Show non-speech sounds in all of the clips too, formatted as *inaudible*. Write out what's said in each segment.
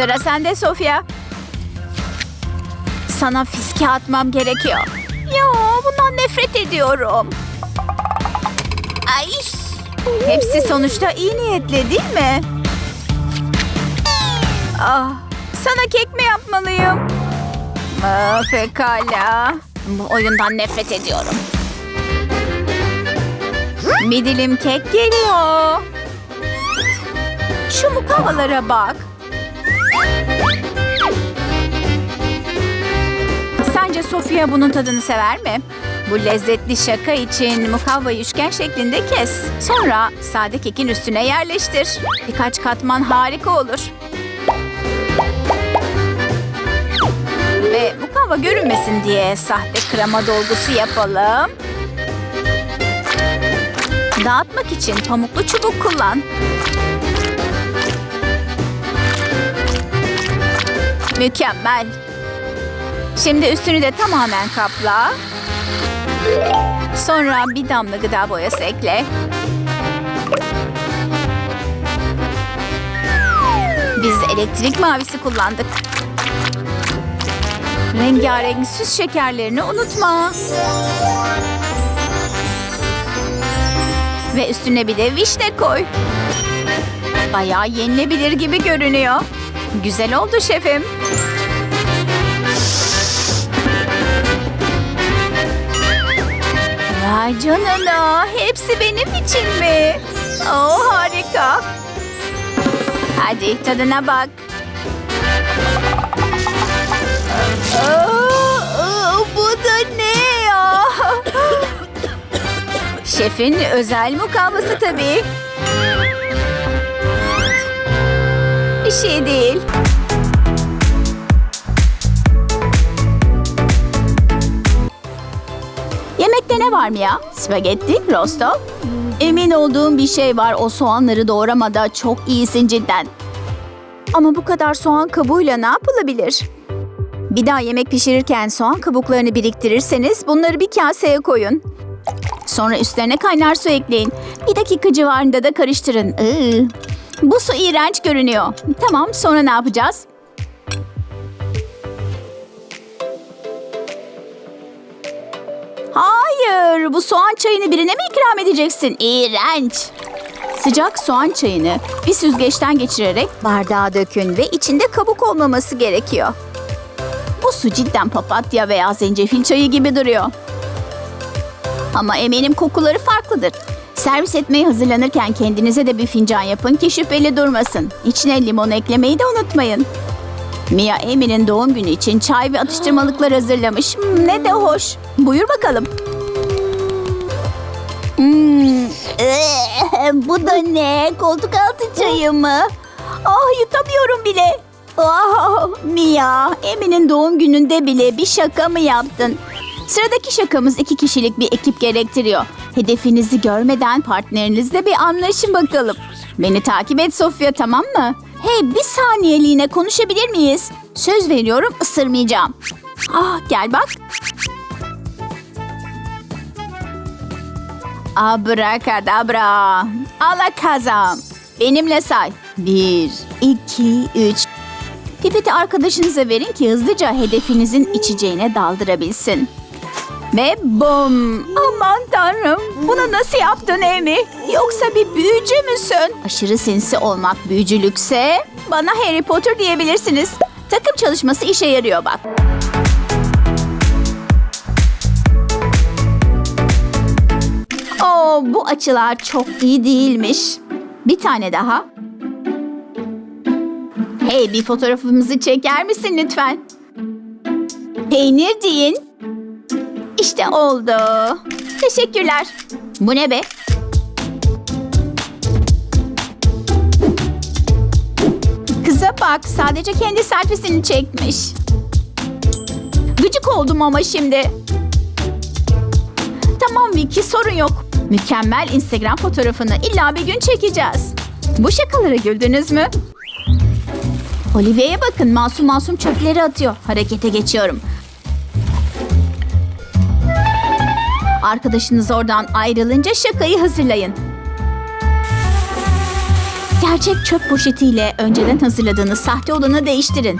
Sıra sende Sofya. Sana fiske atmam gerekiyor. Ya bundan nefret ediyorum. Ay. Hepsi sonuçta iyi niyetli değil mi? Ah, sana kek mi yapmalıyım? Aa, pekala. Bu oyundan nefret ediyorum. Bir dilim kek geliyor. Şu mukavvalara bak. Sence Sofia bunun tadını sever mi? Bu lezzetli şaka için mukavvayı üçgen şeklinde kes. Sonra sade kekin üstüne yerleştir. Birkaç katman harika olur. Ve mukavva görünmesin diye sahte krema dolgusu yapalım. Dağıtmak için pamuklu çubuk kullan. Mükemmel. Şimdi üstünü de tamamen kapla. Sonra bir damla gıda boyası ekle. Biz elektrik mavisi kullandık. Rengarenk süs şekerlerini unutma. Ve üstüne bir de vişne koy. Bayağı yenilebilir gibi görünüyor. Güzel oldu şefim. Vay canına. Hepsi benim için mi? Oh harika. Hadi tadına bak. Aa, aa, bu da ne ya? Şefin özel mukavvası tabii. Bir şey değil. Yemekte ne var mı ya? Spagetti, rosto. Emin olduğum bir şey var. O soğanları doğramada çok iyisin cidden. Ama bu kadar soğan kabuğuyla ne yapılabilir? Bir daha yemek pişirirken soğan kabuklarını biriktirirseniz bunları bir kaseye koyun. Sonra üstlerine kaynar su ekleyin. Bir dakika civarında da karıştırın. Iı. Bu su iğrenç görünüyor. Tamam sonra ne yapacağız? Hayır, bu soğan çayını birine mi ikram edeceksin? İğrenç. Sıcak soğan çayını bir süzgeçten geçirerek bardağa dökün ve içinde kabuk olmaması gerekiyor. Bu su cidden papatya veya zencefil çayı gibi duruyor. Ama eminim kokuları farklıdır. Servis etmeye hazırlanırken kendinize de bir fincan yapın ki şüpheli durmasın. İçine limon eklemeyi de unutmayın. Mia Amy'nin doğum günü için çay ve atıştırmalıklar hazırlamış. Hmm, Ne de hoş. Buyur bakalım. Hmm, eee, *laughs* bu da ne? Koltuk altı çayı mı? Ah yutamıyorum bile. Ah, Mia, Emi'nin doğum gününde bile bir şaka mı yaptın? Sıradaki şakamız iki kişilik bir ekip gerektiriyor. Hedefinizi görmeden partnerinizle bir anlaşın bakalım. Beni takip et Sofya tamam mı? Hey bir saniyeliğine konuşabilir miyiz? Söz veriyorum ısırmayacağım. Ah gel bak. Abrakadabra. Alakazam. Benimle say. Bir, iki, üç. Pipeti arkadaşınıza verin ki hızlıca hedefinizin içeceğine daldırabilsin. Ve bum! Aman tanrım! Bunu nasıl yaptın Amy? Yoksa bir büyücü müsün? Aşırı sinsi olmak büyücülükse bana Harry Potter diyebilirsiniz. Takım çalışması işe yarıyor bak. Oo, bu açılar çok iyi değilmiş. Bir tane daha. Hey bir fotoğrafımızı çeker misin lütfen? Peynir deyin. İşte oldu. Teşekkürler. Bu ne be? Kıza bak sadece kendi selfiesini çekmiş. Gıcık oldum ama şimdi. Tamam Vicky sorun yok. Mükemmel Instagram fotoğrafını illa bir gün çekeceğiz. Bu şakalara güldünüz mü? Olivia'ya bakın masum masum çöpleri atıyor. Harekete geçiyorum. Arkadaşınız oradan ayrılınca şakayı hazırlayın. Gerçek çöp poşetiyle önceden hazırladığınız sahte olanı değiştirin.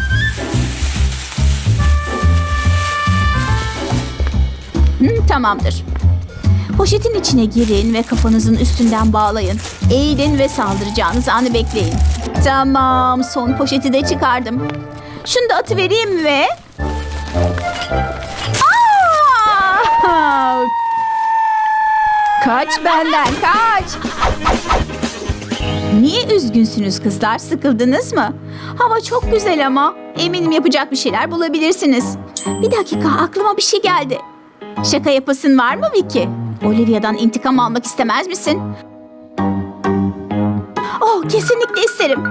Hı, tamamdır. Poşetin içine girin ve kafanızın üstünden bağlayın. Eğilin ve saldıracağınız anı bekleyin. Tamam, son poşeti de çıkardım. Şunu da atıvereyim ve... Kaç benden, kaç! Niye üzgünsünüz kızlar? Sıkıldınız mı? Hava çok güzel ama. Eminim yapacak bir şeyler bulabilirsiniz. Bir dakika, aklıma bir şey geldi. Şaka yapasın var mı Vicky? Olivia'dan intikam almak istemez misin? Oh, kesinlikle isterim.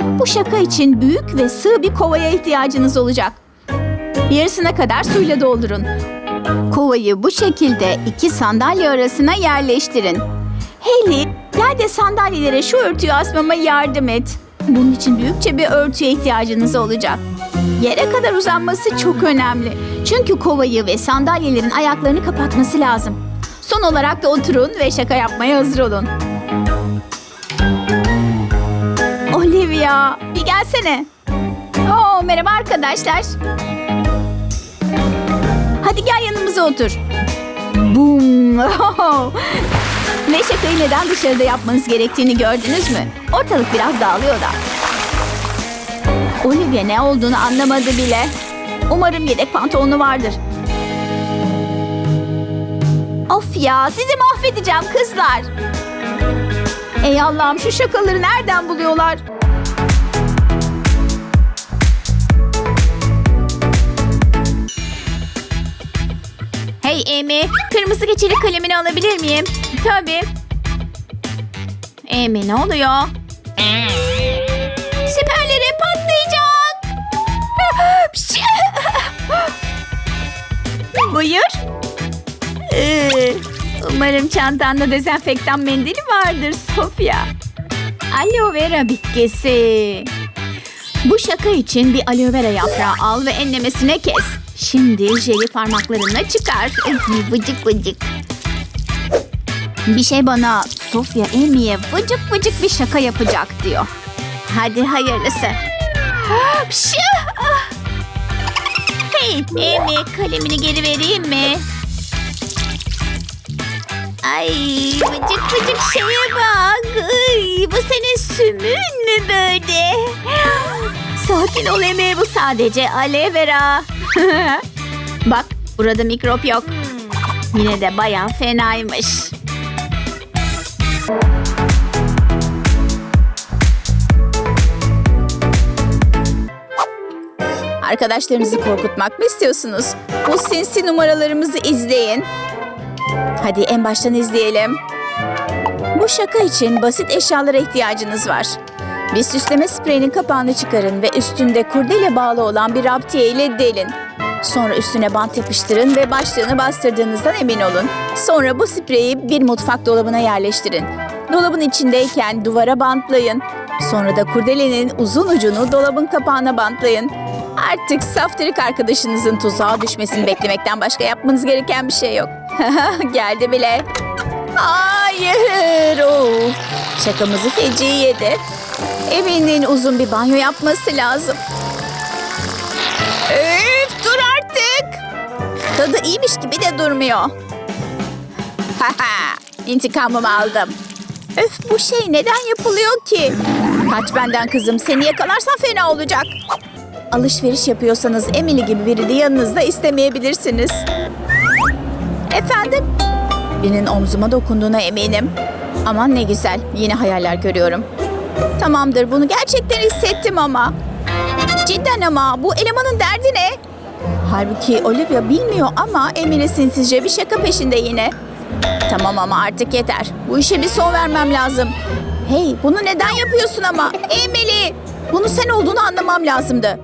Bu şaka için büyük ve sığ bir kovaya ihtiyacınız olacak. Yarısına kadar suyla doldurun. Kovayı bu şekilde iki sandalye arasına yerleştirin. Haley, gel de sandalyelere şu örtüyü asmama yardım et. Bunun için büyükçe bir örtüye ihtiyacınız olacak. Yere kadar uzanması çok önemli. Çünkü kovayı ve sandalyelerin ayaklarını kapatması lazım. Son olarak da oturun ve şaka yapmaya hazır olun. Olivia, bir gelsene. Oo, merhaba arkadaşlar. Hadi gel yanımıza otur. Boom. Ve *laughs* şakayı neden dışarıda yapmanız gerektiğini gördünüz mü? Ortalık biraz dağılıyor da. Olivia ne olduğunu anlamadı bile. Umarım yedek pantolonu vardır. Of ya sizi mahvedeceğim kızlar. Ey Allah'ım şu şakaları nereden buluyorlar? Hey Amy, kırmızı geçeli kalemini alabilir miyim? Tabii. Amy ne oluyor? Siperlerim patlayacak. *laughs* Buyur. Ee, umarım çantanda dezenfektan mendili vardır Sofya. Aloe vera bitkisi. Bu şaka için bir aloe vera yaprağı al ve enlemesine kes. Şimdi jeli parmaklarına çıkar. Vıcık vıcık. Bir şey bana Sofya Amy'ye vıcık vıcık bir şaka yapacak diyor. Hadi hayırlısı. *gasps* Ah! Hey Amy kalemini geri vereyim mi? Ay vıcık vıcık şeye bak. Ay, bu senin sümün mü böyle? Sakin ol Amy bu sadece aloe vera. *laughs* bak burada mikrop yok. Yine de bayağı fenaymış. Arkadaşlarınızı korkutmak mı istiyorsunuz? Bu sinsi numaralarımızı izleyin. Hadi en baştan izleyelim. Bu şaka için basit eşyalara ihtiyacınız var. Bir süsleme spreyinin kapağını çıkarın ve üstünde kurdele bağlı olan bir raptiye ile delin. Sonra üstüne bant yapıştırın ve başlığını bastırdığınızdan emin olun. Sonra bu spreyi bir mutfak dolabına yerleştirin. Dolabın içindeyken duvara bantlayın. Sonra da kurdelenin uzun ucunu dolabın kapağına bantlayın. Artık saftirik arkadaşınızın tuzağa düşmesini beklemekten başka yapmanız gereken bir şey yok. *laughs* Geldi bile. Hayır. Of. Şakamızı feci yedi. Evinin uzun bir banyo yapması lazım. Üf, dur artık. Tadı iyiymiş gibi de durmuyor. Haha, *laughs* intikamımı aldım. Öf bu şey neden yapılıyor ki? Kaç benden kızım seni yakalarsan fena olacak. Alışveriş yapıyorsanız Emily gibi birini yanınızda istemeyebilirsiniz. Efendim? Birinin omzuma dokunduğuna eminim. Aman ne güzel. Yine hayaller görüyorum. Tamamdır bunu gerçekten hissettim ama. Cidden ama bu elemanın derdi ne? Halbuki Olivia bilmiyor ama Emily sinsizce bir şaka peşinde yine. Tamam ama artık yeter. Bu işe bir son vermem lazım. Hey bunu neden yapıyorsun ama? Emily! Bunu sen olduğunu anlamam lazımdı.